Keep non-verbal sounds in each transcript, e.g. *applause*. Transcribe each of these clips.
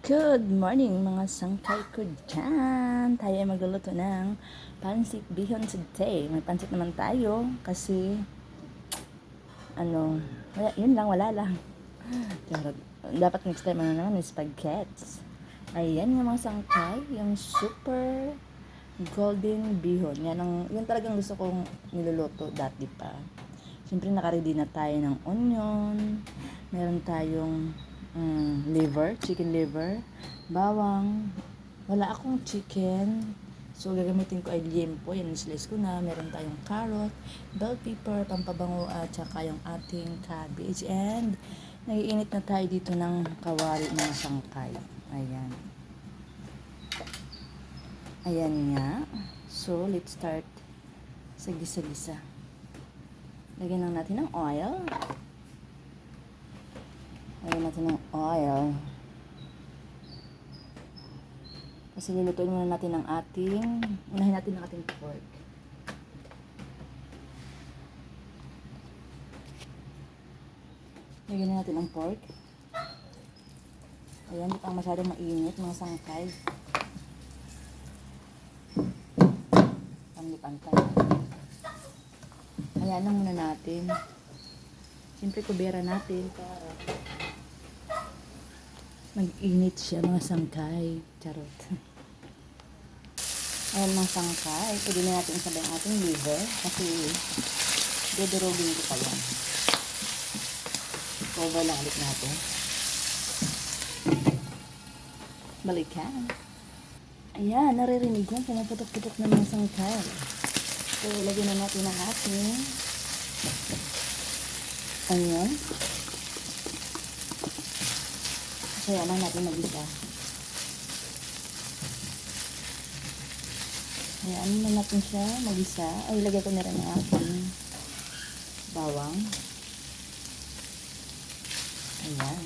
Good morning mga sangkay ko dyan. Tayo ay magluluto ng pansit bihon today. May pansit naman tayo kasi ano, wala, yun lang, wala lang. Charot. Dapat next time ano naman, spaghetti. Ayan yung mga sangkay, yung super golden bihon. Yan, ang, yan talagang gusto kong niluluto dati pa. Siyempre nakaready na tayo ng onion. Meron tayong mm, liver, chicken liver, bawang. Wala akong chicken. So, gagamitin ko ay liempo. Yan, slice ko na. Meron tayong carrot, bell pepper, pampabango, at saka yung ating cabbage. And, nagiinit na tayo dito ng kawali mga sangkay. Ayan. Ayan nga. So, let's start sa gisa-gisa. Lagyan lang natin ng oil. Lagyan natin ng oil. Kasi lulutuin muna natin ang ating, unahin natin ang ating pork. Lagyan na natin ang pork. Ayan, hindi pa masyadong mainit, mga sangkay. Pangipantay. Ayan lang muna natin. Siyempre, kubera natin para mag-init siya mga sangkay. Charot. *laughs* Ayan mga sangkay. Pwede na natin isabay ang ating liver kasi dodorogin ko pa yan. Cover lang ulit natin. Balikan. Ayan, naririnig ko. Pumuputok-putok na mga sangkay. So, lagyan na natin ang ating onion. Kaya lang natin mag-isa. Hayaan na natin siya mag-isa. Ay, ilagay ko na rin ang ating bawang. Ayan.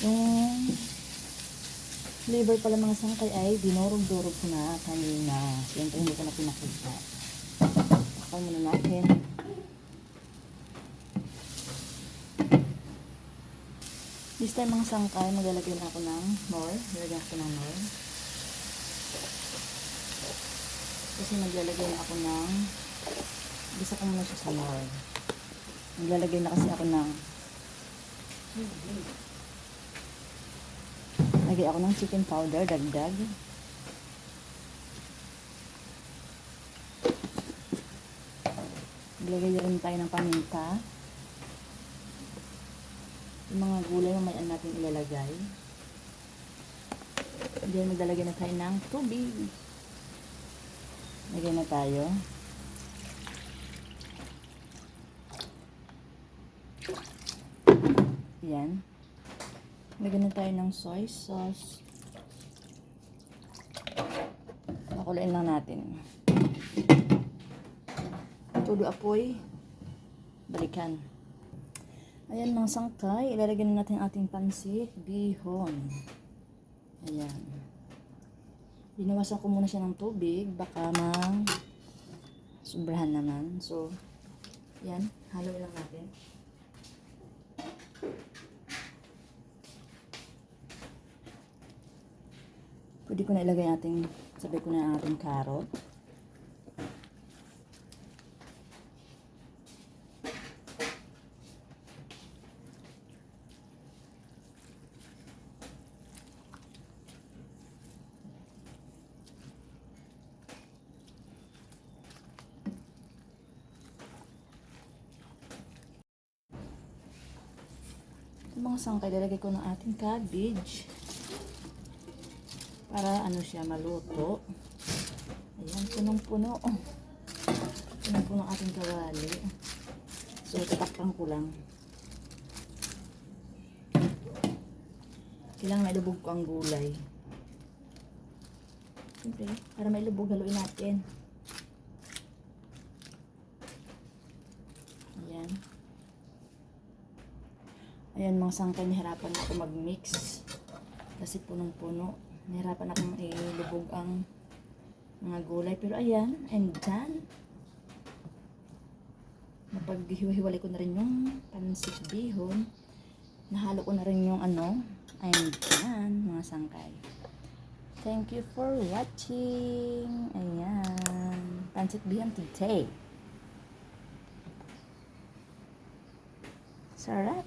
Yung liver pala mga sangkay ay dinurog-durog ko na kanina. Siyempre hindi ko na pinakita. Takal muna natin. This time mga sangkay, maglalagay na ako ng more. Lalagyan ako ng more. Kasi maglalagay na ako ng bisa ko muna siya sa more. Maglalagay na kasi ako ng Lagay ako ng chicken powder, dagdag. Lagay rin tayo ng paminta. Yung mga gulay mamaya natin ilalagay. Diyan maglalagay na tayo ng tubig. Lagay na tayo. Yan. Lagyan na tayo ng soy sauce. Pakulain lang natin. Tulo apoy. Balikan. Ayan mga sangkay. Ilalagyan na natin ating pansit. Bihon. Ayan. Binawasan ko muna siya ng tubig. Baka mang sobrahan naman. So, yan. Haloy lang natin. Pwede ko na ilagay ating, sabay ko na ating carrot. Ito mga sangkay, lalagay ko ng ating cabbage para ano siya maluto. Ayan, punong-puno. Punong-puno ang ating kawali. So, tatakpan ko lang. Kailangan mailubog ko ang gulay. Siyempre, para mailubog, haluin natin. Ayan. Ayan, mga sangkay, nahirapan ako mag-mix. Kasi punong-puno. Nahirapan akong ilubog ang mga gulay. Pero ayan, and done. pag hiwa-hiwalay ko na rin yung pansit bihon, nahalo ko na rin yung ano, ayun dyan, mga sangkay. Thank you for watching. Ayan. Pansit bihon today. Sarap.